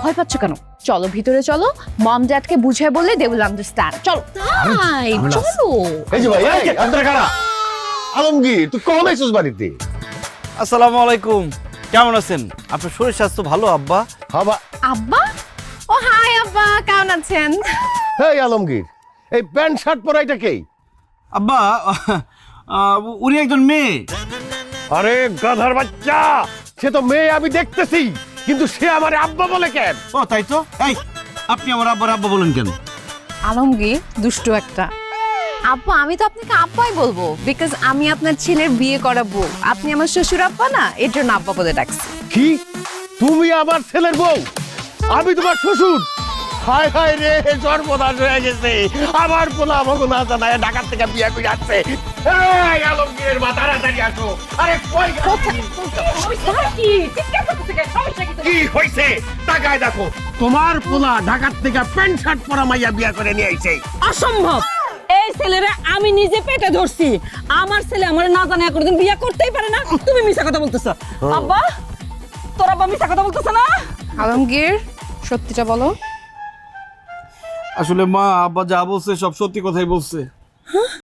ভয় পাচ্ছ কেন? চলো ভিতরে চলো। মম ড্যাডকে বুঝিয়ে বললে দে উইল আন্ডারস্ট্যান্ড চলো। তাই চলো। এই যে ভাই এই আন্তরা কারা আলমগীর তুই কখন আইছিস বাড়িতে? আসসালামু আলাইকুম। কেমন আছেন? আপনার শরীর স্বাস্থ্য ভালো আব্বা? হাবা আব্বা? ও হাই আব্বা কেমন আছেন? হেই আলমগীর এই প্যান্ট শার্ট পরাইটা কে? আব্বা উনি একজন মেয়ে। আরে গাধার বাচ্চা সে তো মেয়ে আমি দেখতেছি। কিন্তু সে আমার আব্বা বলে কেন? ও তাই তো? এই আপনি আমার আব্বার আব্বা বলেন কেন? আলমগীর দুষ্টু একটা। আব্বা আমি তো আপনাকে আব্বাই বলব বিকজ আমি আপনার ছেলের বিয়ে করাবো আপনি আমার শ্বশুর আব্বা না? এর জন্য আব্বা বলে ডাকছি। কি? তুমি আমার ছেলের বউ? আমি তোমার শ্বশুর? হায় হায় রে সর্বনাশ হয়ে গেছে। আমার পোলা আমাকে না জানায় ঢাকার থেকে বিয়ে করে আসছে। এই আলমগীরের মা তাড়াতাড়ি আসো। আরে কই কি? হইছে? টাকায় দেখো। তোমার পোলা ঢাকার থেকে প্যান্ট শার্ট পরা মাইয়া বিয়ে করে নিয়ে আইছে। অসম্ভব। এই ছেলেরে আমি নিজে পেটে ধরছি। আমার ছেলে আমার না জানে কোনোদিন বিয়ে করতেই পারে না। তুমি মিছা কথা বলতেছ। আব্বা তোর আব্বা মিছা কথা বলতেছ না? আলমগীর সত্যিটা বলো। আসলে মা আব্বা যা বলছে সব সত্যি কথাই বলছে।